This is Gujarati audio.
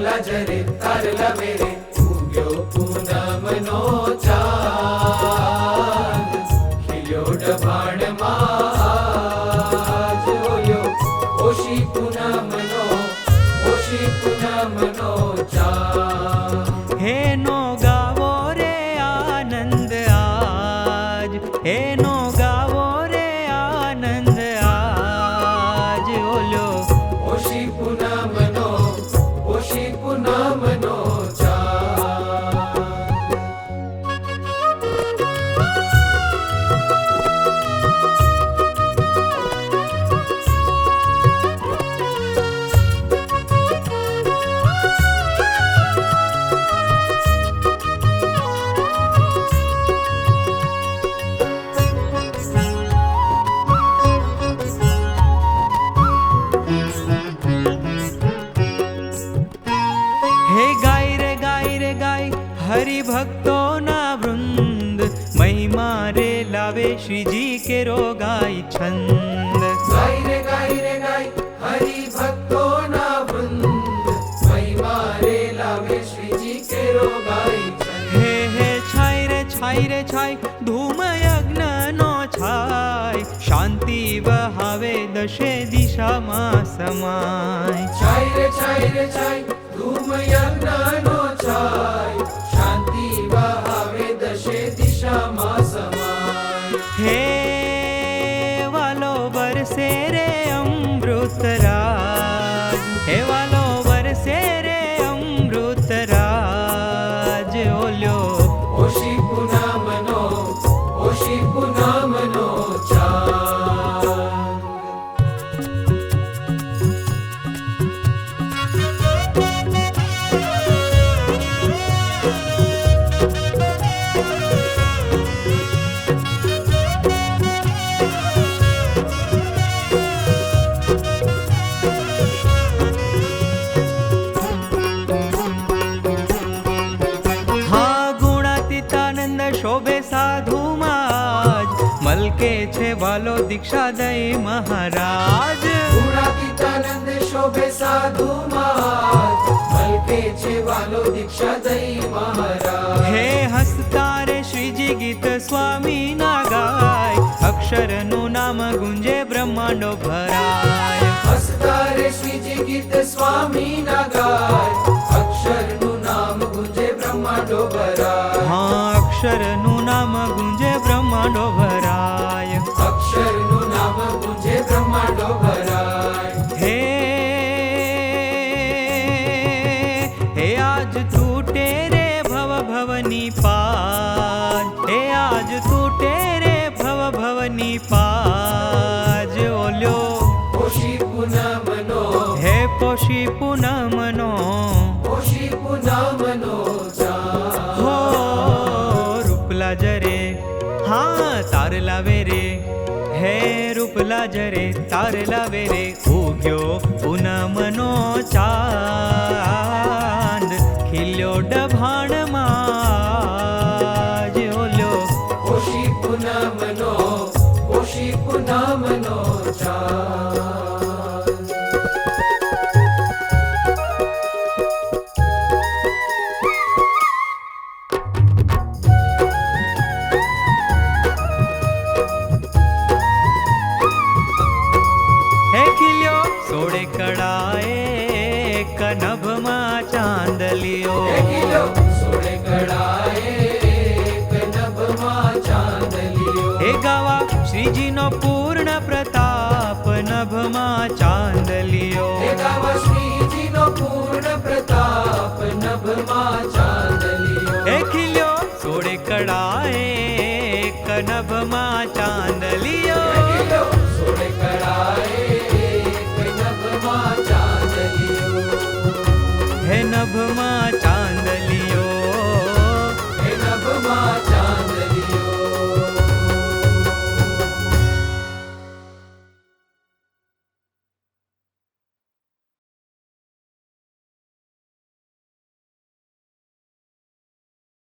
રૂપલા જરે તાર લાવે રે ઉગ્યો પૂનમનો ચાંદ. ખીલ્યો ડભાણમાં જોયો ઓશી પૂનમનો ઓશી પૂનમનો ચાંદ. હેનો ગાવો રે આનંદ આજ હેનો ગાવો રે આનંદ આજ ઓલો ઓશી પૂનમનો ગાય હરિભક્તોના વૃંદ મહિમા રે લાવે શ્રીજી કેરો ગાય છંદ ગાય રે ગાય રે ગાય હરિ ભક્તો ના વૃંદ મહિમા રે લાવે શ્રીજી કેરો ગાય છે હે હે છાય રે છાય રે છાય ધૂમ યજ્ઞ નો છાય શાંતિ વહાવે દશે દિશામાં સમાય છાય રે છાય રે છાય ધૂમ યજ્ઞ નો છાય सेरे अमृतरा મલકે છે વાલો દીક્ષા દઈ મહારાજ ગુણાતીતાનંદ શોભે સાધુ મહારાજ. મલકે છે વાલો દીક્ષા દઈ મહારાજ. હે હસતા રે શ્રીજી ગીત સ્વામી ના ગાય અક્ષરનું નામ ગુંજે બ્રહ્માંડો ભરાય. હસતા રે શ્રીજી ગીત સ્વામી ના ગાય पावनी पाज ओल्यो. पोशी पुनमनो हे पोशी पुनमनो पोशी पुनमनो हो रुपला जरे हा तारला वेरे रे. हे रुपला जरे तारला वेरे रे. उग्यो पुनमनो चा. શ્રીજીનો પૂર્ણ પ્રતાપ નભમાં ચાંદલિયો હે ગાવા શ્રીજીનો પૂર્ણ પ્રતાપ નભમાં ચાંદલિયો હે ખીલ્યો સોળે કળાએ કનભમાં ચાંદલિયો કિલો સોળે કળાએ એક નભમાં ચાંદલિયો નભમાં ચાંદ